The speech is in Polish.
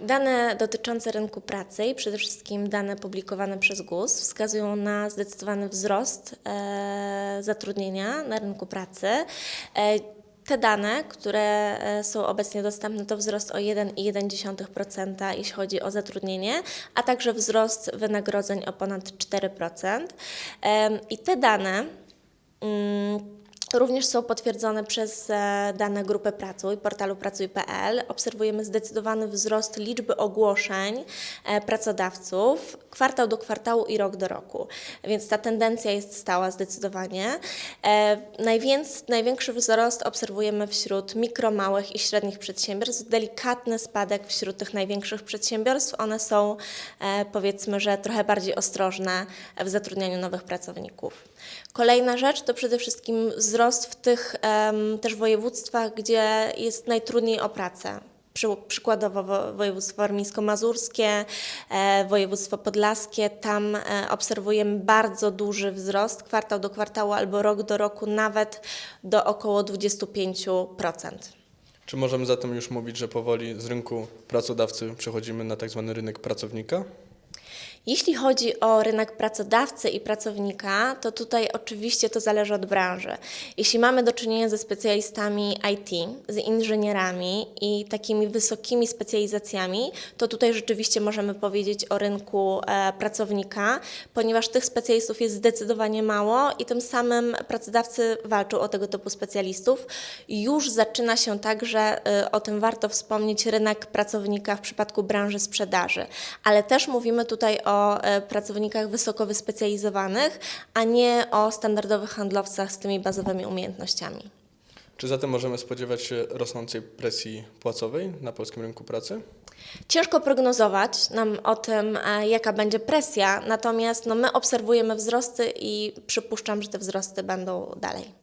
Dane dotyczące rynku pracy i przede wszystkim dane publikowane przez GUS wskazują na zdecydowany wzrost e, zatrudnienia na rynku pracy. E, te dane, które e, są obecnie dostępne, to wzrost o 1,1%, jeśli chodzi o zatrudnienie, a także wzrost wynagrodzeń o ponad 4%. Em, I te dane mm, Również są potwierdzone przez e, dane Grupy Pracuj, portalu pracuj.pl. Obserwujemy zdecydowany wzrost liczby ogłoszeń e, pracodawców kwartał do kwartału i rok do roku, więc ta tendencja jest stała zdecydowanie. E, Najwięc, największy wzrost obserwujemy wśród mikro, małych i średnich przedsiębiorstw, delikatny spadek wśród tych największych przedsiębiorstw. One są e, powiedzmy, że trochę bardziej ostrożne w zatrudnianiu nowych pracowników. Kolejna rzecz to przede wszystkim wzrost w tych też województwach, gdzie jest najtrudniej o pracę. Przy, przykładowo wo- województwo warmińsko-mazurskie, e, województwo podlaskie, tam e, obserwujemy bardzo duży wzrost kwartał do kwartału albo rok do roku nawet do około 25%. Czy możemy zatem już mówić, że powoli z rynku pracodawcy przechodzimy na tak zwany rynek pracownika? Jeśli chodzi o rynek pracodawcy i pracownika, to tutaj oczywiście to zależy od branży. Jeśli mamy do czynienia ze specjalistami IT, z inżynierami i takimi wysokimi specjalizacjami, to tutaj rzeczywiście możemy powiedzieć o rynku e, pracownika, ponieważ tych specjalistów jest zdecydowanie mało i tym samym pracodawcy walczą o tego typu specjalistów. Już zaczyna się także, e, o tym warto wspomnieć, rynek pracownika w przypadku branży sprzedaży, ale też mówimy tutaj o e, pracownikach wysoko wyspecjalizowanych, a nie o standardowych handlowcach z tymi bazowymi umiejętnościami. Czy zatem możemy spodziewać się rosnącej presji płacowej na polskim rynku pracy? Ciężko prognozować nam o tym, e, jaka będzie presja, natomiast no, my obserwujemy wzrosty i przypuszczam, że te wzrosty będą dalej.